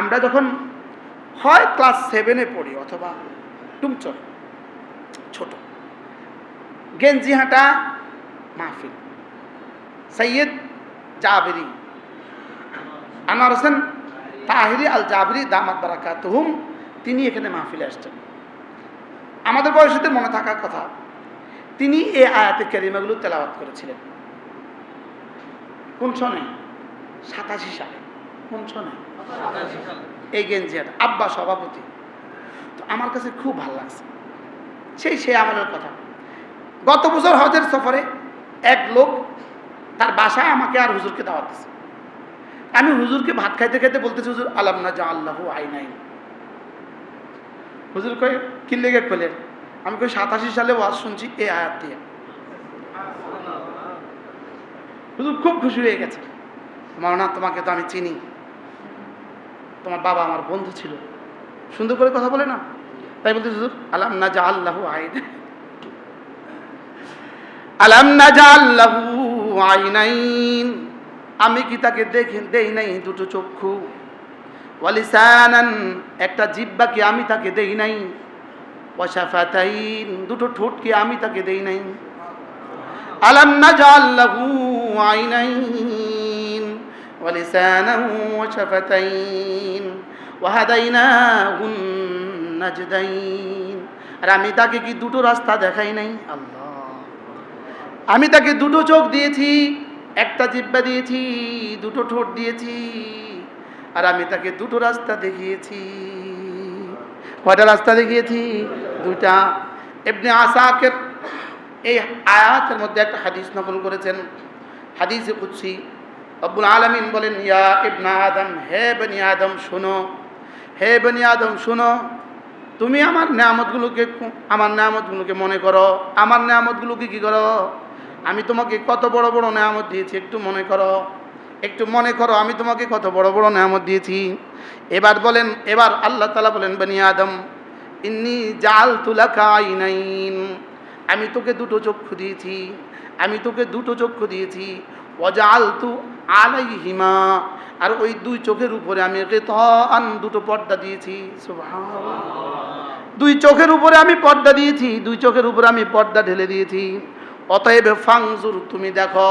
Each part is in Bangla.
আমরা যখন হয় ক্লাস সেভেনে পড়ি অথবা টুমচর ছোট। গেঞ্জি হাঁটা মাহফিল। সৈয়দ জাবেরি। আনোয়ার হোসেন তাহিরি আল জাবরি দামাত বারাকাতুহুম, তিনি এখানে মাহফিলে আসছেন। আমাদের বয়সীদের মনে থাকার কথা, তিনি এই আয়াতের ক্যারিমাগুলো তেলাওয়াত করেছিলেন। কোন সনে সাতাশি সালে। কোন সনে এই গেঞ্জিয়ার আব্বা সভাপতি। তো আমার কাছে খুব ভালো লাগছে। সেই সে আমলের কথা। গত বছর হজের সফরে এক লোক তার বাসায় আমাকে আর হুজুরকে দাওয়াত দিছে। আমি হুজুরকে ভাত খাইতে খাইতে বলতেছি হুজুর আলাম না যা আল্লাহ আই নাই হুজুর কয়ে কি লেগে পেলেন আমি কই সাতাশি সালে ওয়াজ শুনছি এই আয়াত দিয়ে। হুজুর খুব খুশি হয়ে গেছে। মাওনা, তোমাকে তো আমি চিনি। তোমার বাবা আমার বন্ধু ছিল। সুন্দর করে কথা বলে না? তাই বলতে হুজুর, আলাম না যা আল্লাহ আইন আলাম না যা আল্লাহ আইনাইন। আমি কি তাকে দেখে দেই নাই দুটো চক্ষু? ওয়ালিসানান, একটা জিব্বা কি আমি তাকে দেই নাই। ওয়াশাফাতাইন, দুটো ঠোঁট কি আমি তাকে দেই নাই। আলাম নাজাল লাহু আইনাইন ওয়ালিসানান ওয়াশাফাতাইন ওয়াহাদাইনাহুন নাজদাইন আর আমি তাকে কি দুটো রাস্তা দেখাই নাই? আল্লাহ আমি তাকে দুটো চোখ দিয়েছি, একটা জিব্বা দিয়েছি, দুটো ঠোঁট দিয়েছি, আর আমি তাকে দুটো রাস্তা দেখিয়েছি। কয়টা রাস্তা দেখিয়েছি? দুটা এমনি আসাকের এই আয়াতের মধ্যে একটা হাদিস নকল করেছেন। হাদিসে কুচ্ছি আব্বুল আলমিন বলেন, ইয়া ইবনা আদম, হে বনি আদম, শোনো, হে বনি আদম, শোনো, তুমি আমার নামতগুলোকে আমার নামতগুলোকে মনে করো, আমার নামতগুলোকে কি করো? আমি তোমাকে কত বড় বড় নামত দিয়েছি, একটু মনে করো, একটু মনে করো, আমি তোমাকে কত বড় বড় নামত দিয়েছি। এবার বলেন, এবার আল্লাহ তালা বলেন, বনি আদম, ইন্নি জাল তুলা কাইনাইন আমি তোকে দুটো চক্ষু দিয়েছি আমি তোকে দুটো চক্ষু দিয়েছি। অজাল তু আলাই হিমা আর ওই দুই চোখের উপরে আমি আন দুটো পর্দা দিয়েছি। দুই চোখের উপরে আমি পর্দা দিয়েছি দুই চোখের উপরে আমি পর্দা ঢেলে দিয়েছি। অতএব ফাংজুর তুমি দেখো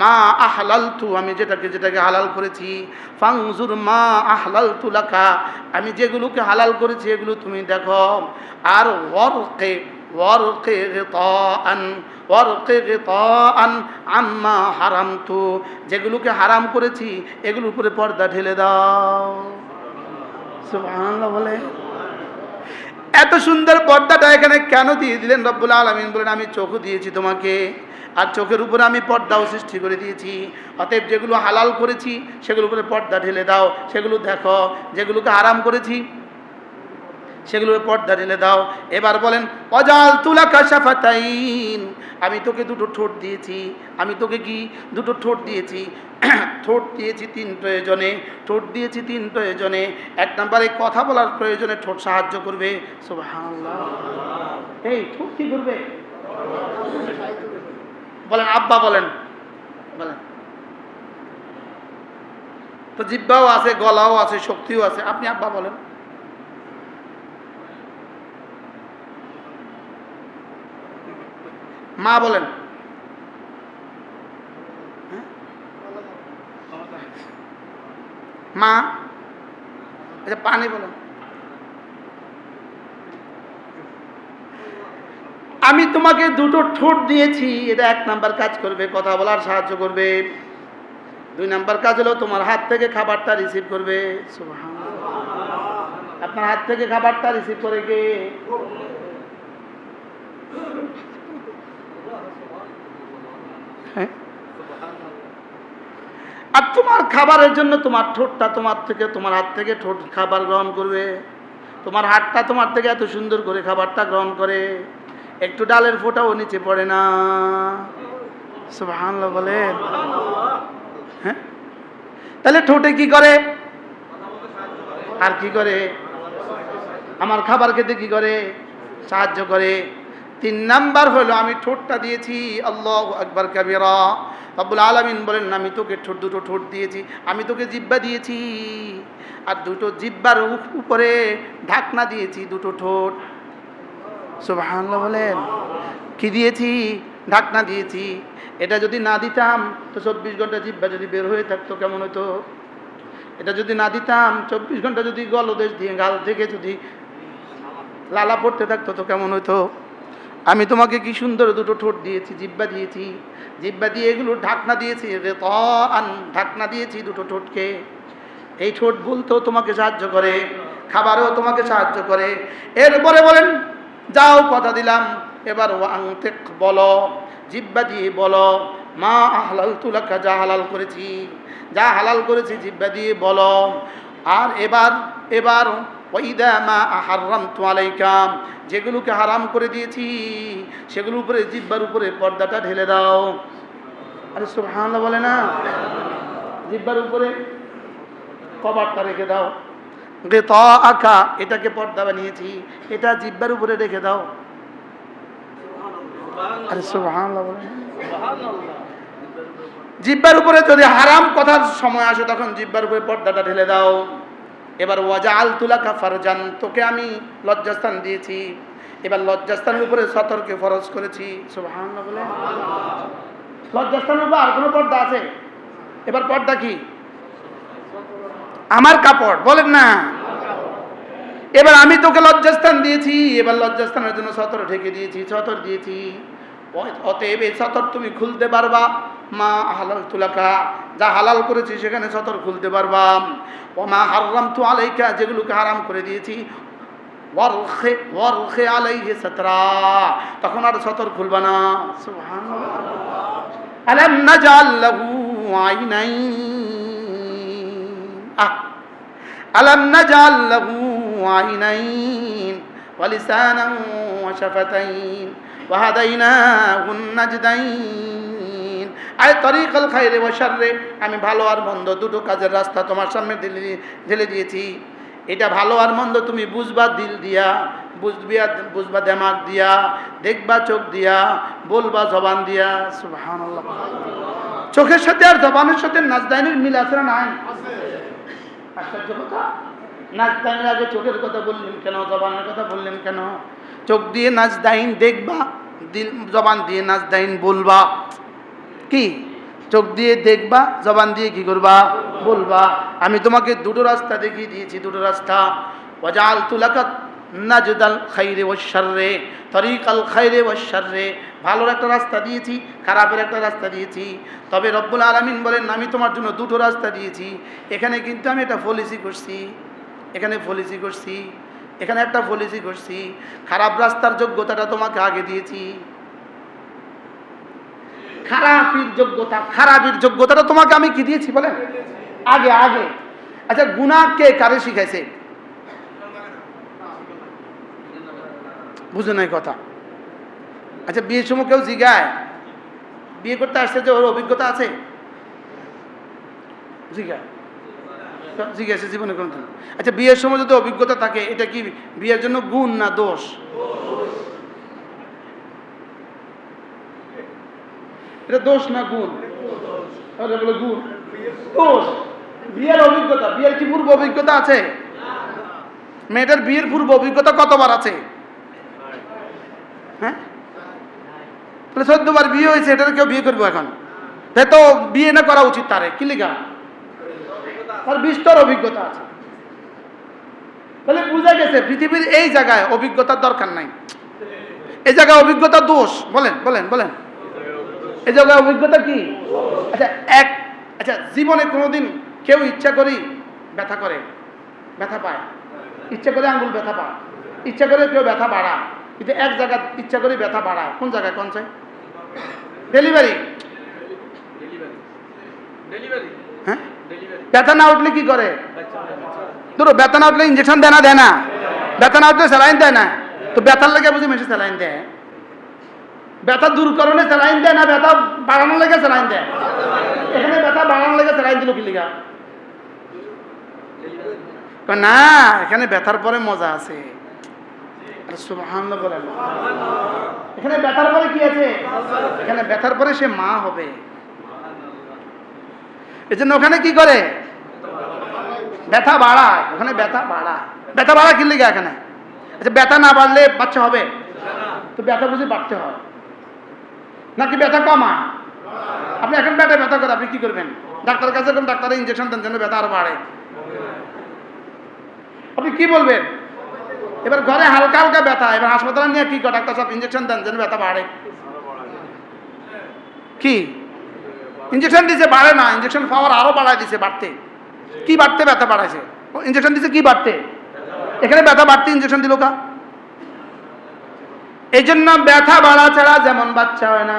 মা আহলাল তু আমি যেটাকে যেটাকে হালাল করেছি ফাংজুর মা আহলাল তু লাখা আমি যেগুলোকে হালাল করেছি এগুলো তুমি দেখো। আর ওয়ারকে গিতাআন আম্মা হারামতু, যেগুলোকে হারাম করেছি, এগুলোর উপরে পর্দা ঢেলে দাও। বলে। এত সুন্দর পর্দাটা এখানে কেন দিয়ে দিলেন রব্বুল আলমিন? বলেন, আমি চোখ দিয়েছি তোমাকে, আর চোখের উপরে আমি পর্দাও সৃষ্টি করে দিয়েছি। অতএব যেগুলো হালাল করেছি, সেগুলোর উপরে পর্দা ঢেলে দাও। সেগুলো দেখো, যেগুলোকে আরাম করেছি সেগুলোর পর্দা ঢেলে দাও। এবার বলেন, অজাল তুলা কাশাফাতাইন আমি তোকে দুটো ঠোঁট দিয়েছি। আমি তোকে কি? দুটো ঠোঁট দিয়েছি। ঠোঁট দিয়েছি তিন প্রয়োজনে। ঠোঁট দিয়েছি তিন প্রয়োজনে। এক নম্বরে কথা বলার প্রয়োজনে ঠোঁট সাহায্য করবে। এই, ঠোঁট কি করবে? বলেন, আব্বা বলেন। বলেন। তো জিব্বাও আছে, গলাও আছে, শক্তিও আছে। আপনি আব্বা বলেন। মা বলেন? মা আচ্ছা পানি বলেন। আমি তোমাকে দুটো ঠোঁট দিয়েছি, এটা এক নাম্বার কাজ করবে, কথা বলার সাহায্য করবে। দুই নাম্বার কাজ হলো তোমার হাত থেকে খাবারটা রিসিভ করবে। আপনার হাত থেকে খাবারটা রিসিভ করে কে? হ্যাঁ। আর তোমার খাবারের জন্য তোমার ঠোঁটটা তোমার থেকে, তোমার হাত থেকে ঠোঁট খাবার গ্রহণ করবে। তোমার হাতটা তোমার থেকে এত সুন্দর করে খাবারটা গ্রহণ করে। একটু ডালের ফোঁটাও নিচে পড়ে না। বলেন। হ্যাঁ? তাহলে ঠোঁটে কি করে? আর কি করে? আমার খাবার খেতে কি করে? সাহায্য করে। তিন নাম্বার হলো, আমি ঠোঁটটা দিয়েছি, আল্লাহ আকবর কাবিরা। রব্বুল আলমিন বলেন, আমি তোকে ঠোঁট, দুটো ঠোঁট দিয়েছি, আমি তোকে জিব্বা দিয়েছি। আর দুটো জিব্বার উপ- উপরে ঢাকনা দিয়েছি, দুটো ঠোঁট। সুবহানাল্লাহ বলেন, কি দিয়েছি? ঢাকনা দিয়েছি। এটা যদি না দিতাম, তো চব্বিশ ঘণ্টা জিব্বা যদি বের হয়ে থাকতো, কেমন হতো এটা যদি না দিতাম, চব্বিশ ঘণ্টা যদি গলদেশ দিয়ে, গাল থেকে যদি লালা পড়তে থাকতো, তো কেমন হতো আমি তোমাকে কি সুন্দর দুটো ঠোঁট দিয়েছি, জিব্বা দিয়েছি। জিব্বা দিয়ে এগুলো ঢাকনা দিয়েছি আন ঢাকনা দিয়েছি দুটো ঠোঁটকে। এই ঠোঁট বলতেও তোমাকে সাহায্য করে, খাবারেও তোমাকে সাহায্য করে। এরপরে বলেন, যাও কথা দিলাম, এবার ওয়াংতে বলো, জিব্বা দিয়ে বলো, মা হালাল তুলাকা যা হালাল করেছি, যা হালাল করেছি জিব্বা দিয়ে বলো। আর এবার এবার মা তোয়ালাইকাম যেগুলোকে হারাম করে দিয়েছি সেগুলোর উপরে জিব্বার উপরে পর্দাটা ঢেলে দাও। আরে সুবহানাল্লাহ বলে না? জিব্বার উপরে কভারটা রেখে দাও। ত আঁকা এটাকে পর্দা বানিয়েছি এটা জিব্বার উপরে রেখে দাও। আরে সুবহানাল্লাহ বলে জিব্বার উপরে যদি হারাম কথার সময় আসে তখন জিব্বার উপরে পর্দাটা ঢেলে দাও। এবার ওয়াজা আল তুলা কাফারজান তোকে আমি লজ্জাস্থান দিয়েছি। এবার লজ্জাস্থানের উপরে সতর্কে ফরজ করেছি। লজ্জাস্থানের উপর আর কোনো পর্দা আছে? এবার পর্দা কি? আমার কাপড়, বলেন না। এবার আমি তোকে লজ্জাস্থান দিয়েছি, এবার লজ্জাস্থানের জন্য সতর ঢেকে দিয়েছি, সতর দিয়েছি। অতএব এই সতর তুমি খুলতে পারবা। মা হালাল তুলাকা যা হালাল করেছি সেখানে সতর খুলতে পারবা। ও মা হারাম তু আলাইকা, যেগুলোকে হারাম করে দিয়েছি সতরা। তখন আর সতর খুলবা না। আলম না জাল্লাহু আইনাই আলম না জাল্লাহু আইনাইন। আয় তরিকাল খাইরে ওয়াশাররে আমি ভালো আর মন্দ দুটো কাজের রাস্তা তোমার সামনে ঢেলে দিয়েছি। এটা ভালো আর মন্দ তুমি বুঝবা দিল দিয়া, বুঝবিয়া বুঝবা দেমাক দিয়া, দেখবা চোখ দিয়া, বলবা জবান দিয়া। সুবহানাল্লাহ। চোখের সাথে আর জবানের সাথে নাজদাইনের মিল আছে না নাই? নাচদাইনের আগে চোখের কথা বললেন কেন, জবানের কথা বললেন কেন? চোখ দিয়ে নাচদাইন দেখবা, দিল জবান দিয়ে নাচদাইন বলবা। কি? চোখ দিয়ে দেখবা, জবান দিয়ে কি করবা? বলবা, আমি তোমাকে দুটো রাস্তা দেখিয়ে দিয়েছি, দুটো রাস্তা। ওয়াজাল তুলাকাত নাজদাল খাইরে ওয়াশাররে তরিকাল খাইরে ওয়াশাররে ভালোর একটা রাস্তা দিয়েছি, খারাপের একটা রাস্তা দিয়েছি। তবে রব্বুল আলামিন বলেন, আমি তোমার জন্য দুটো রাস্তা দিয়েছি। এখানে কিন্তু আমি একটা পলিসি করছি। এখানে পলিসি করছি। এখানে একটা পলিসি করছি। খারাপ রাস্তার যোগ্যতাটা তোমাকে আগে দিয়েছি। খারাপির যোগ্যতা। খারাপের যোগ্যতাটা তোমাকে আমি কি দিয়েছি বলেন? আগে আগে। আচ্ছা গুনাহ কে কারে শিখাইছে? বুঝে নাই কথা। আচ্ছা বিয়ের সময় কেউ জিগায়? বিয়ে করতে আসছে যে ওর অভিজ্ঞতা আছে? জিগায়। জিজ্ঞাসা জীবনে কোনো আচ্ছা বিয়ের সময় যদি অভিজ্ঞতা থাকে, এটা কি বিয়ের জন্য গুণ না দোষ? এটা দোষ না গুণ? গুণ। দোষ। বিয়ের অভিজ্ঞতা। বিয়ের কি পূর্ব অভিজ্ঞতা আছে? মেয়েটার বিয়ের পূর্ব অভিজ্ঞতা কতবার আছে? হ্যাঁ? তাহলে চোদ্দবার বিয়ে হয়েছে এটা কেউ বিয়ে করব এখন? তো বিয়ে না করা উচিত তারে, কি লিগা? তার বিস্তর অভিজ্ঞতা আছে। তাহলে বোঝা গেছে, পৃথিবীর এই জায়গায় অভিজ্ঞতার দরকার নাই। এই জায়গায় অভিজ্ঞতা দোষ। বলেন বলেন বলেন। এই জায়গায় অভিজ্ঞতা কি? আচ্ছা এক আচ্ছা জীবনে কোনোদিন কেউ ইচ্ছা করি ব্যথা করে ব্যথা পায়। ইচ্ছা করে আঙ্গুল ব্যথা পায়। ইচ্ছা করে কেউ ব্যথা বাড়ায়। কিন্তু এক জায়গা ইচ্ছা করে ব্যথা বাড়ায়। কোন জায়গায়? কোন চাই ডেলিভারি হ্যাঁ? ব্যথা না উঠলে কি করে? ধরো ব্যথা না উঠলে ইঞ্জেকশন দেয় না দেয় না। ব্যথা না উঠলে স্যালাইন দেয় না। তো ব্যথার লেগে বুঝি মেশে স্যালাইন দেয়। ব্যথা দূর দূরকরণে স্যালাইন দেয় না, ব্যথা বাড়ানোর লেগে স্যালাইন দেয়। এখানে ব্যথা বাড়ানোর লেগে স্যালাইন দিল কি লিগা? না, এখানে ব্যথার পরে মজা আছে। এখানে ব্যথার পরে কি আছে? এখানে ব্যথার পরে সে মা হবে। এই জন্য ওখানে কি করে? ব্যথা বাড়ায়। ওখানে ব্যথা বাড়ায়। ব্যথা বাড়া কি লিখে এখানে? আচ্ছা ব্যথা না বাড়লে বাচ্চা হবে? তো ব্যথা বুঝে বাড়তে হয়। নাকি ব্যথা কমায় আপনি এখন ব্যথা ব্যথা করে আপনি কি করবেন? ডাক্তার কাছে এখন ডাক্তারের ইঞ্জেকশন দেন যেন ব্যথা আরও বাড়ে। আপনি কি বলবেন? এবার ঘরে হালকা হালকা ব্যথা, এবার হাসপাতালে নিয়ে কি ডাক্তার সব ইঞ্জেকশন দেন যেন ব্যথা বাড়ে। কি? ইঞ্জেকশন দিছে, বাড়ে না। ইঞ্জেকশন পাওয়ার আরও বাড়ায় দিছে, বাড়তে। কি বাড়তে? ব্যথা বাড়াইছে। ইঞ্জেকশন দিছে, কি বাড়তে? এখানে ব্যথা বাড়তে ইঞ্জেকশন দিল কা? এই জন্য ব্যথা বাড়া ছাড়া যেমন বাচ্চা হয় না,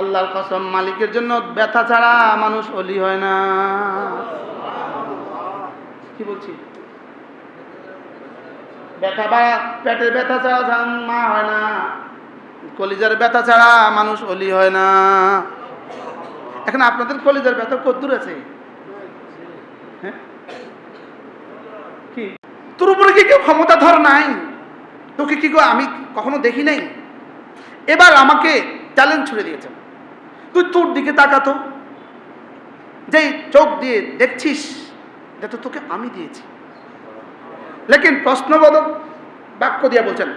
আল্লাহর কসম মালিকের জন্য ব্যথা ছাড়া মানুষ অলি হয় না। কি বলছি? ব্যথা বাড়া, পেটের ব্যথা ছাড়া মা হয় না, কলিজার ব্যথা ছাড়া মানুষ অলি হয় না। এখন আপনাদের কলিজার ব্যথা কদ্দূর আছে? হ্যাঁ? কি? তোর উপরে কি কেউ ক্ষমতা ধর নাই? তোকে কি গো, আমি কখনো দেখি নাই? এবার আমাকে চ্যালেঞ্জ ছুড়ে দিয়েছে। তুই তোর দিকে তাকাতো যেই চোখ দিয়ে দেখছিস তোকে আমি দিয়েছি। লেকিন প্রশ্নবোধক বাক্য দিয়ে বলছেন